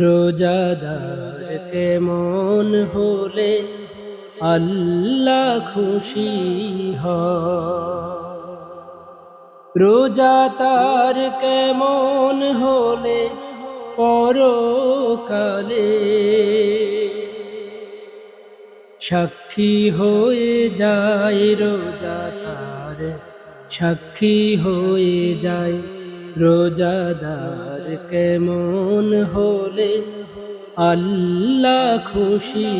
রোজাদার কেমন হলে আল্লাহ খুশি হ। রোজা তার কেমন হলে পরকালে সাক্ষী হয়ে যায় রোজা তার, সাক্ষী হয়ে যায় রোজাদার কেমন হলে আল্লাহ খুশি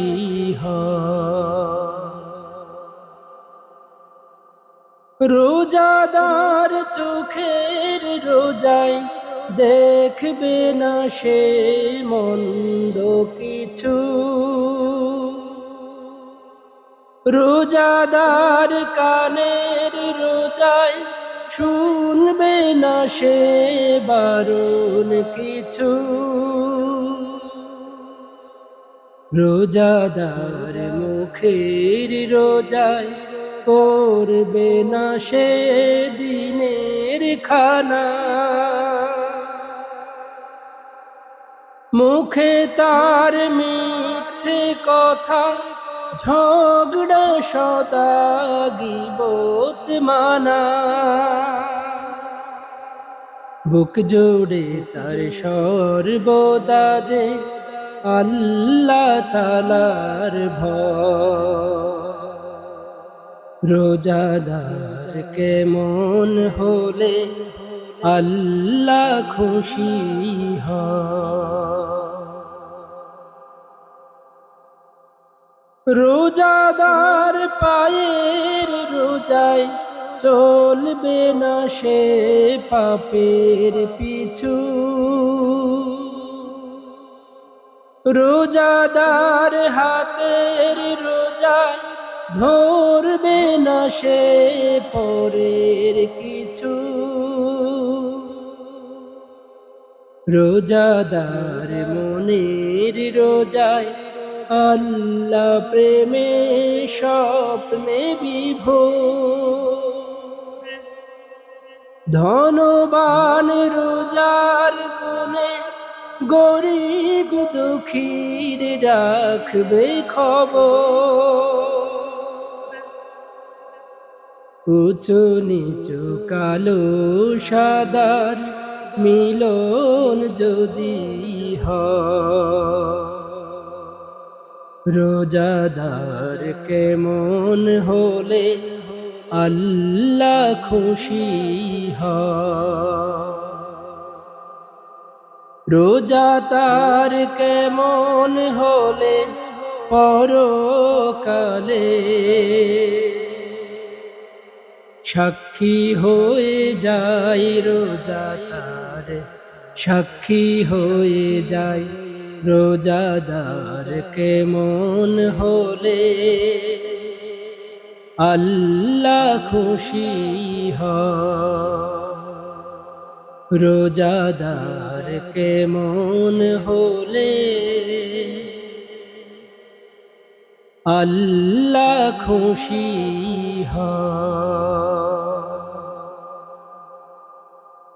হয়। রোজাদার চোখের রোজায় দেখবে না সে মন্দ কিছু। রোজাদার কানের রোজায় শুনবে না সে বারণ কিছু। রোজাদার মুখের রোজায় করবে না সে দিনের খানা। মুখে তার মিথ্যে কথা ঝগড়া সদা মানা। বুক জোড়ে তার সর্বদা যে আল্লাহ তালার রোজাদার কেমন হলে আল্লাহ খুশি রোজাদার পায়ের রোজায় চলবে না সে পাপের পিছু। রোজাদার হাতের রোজায় ধরবে না সে পরের কিছু। রোজাদার মনের রোজায় আল্লাহ প্রেমে স্বপ্নে বিভোর। ধনবান রোজার গুণে গরিব দুঃখীর রাখবে খবর। উঁচু নিচু কালো সাদার মিলন যদি রোজাদার কেমন হলে আল্লাহ খুশি রোজা তার কেমন হলে পরকালে সাক্ষী হয়ে যায় রোজা তার সাক্ষী হয়ে যায় রোজাদার কেমন হলে আল্লাহ খুশি হ। রোজাদার কেমন হলে আল্লাহ খুশি হয়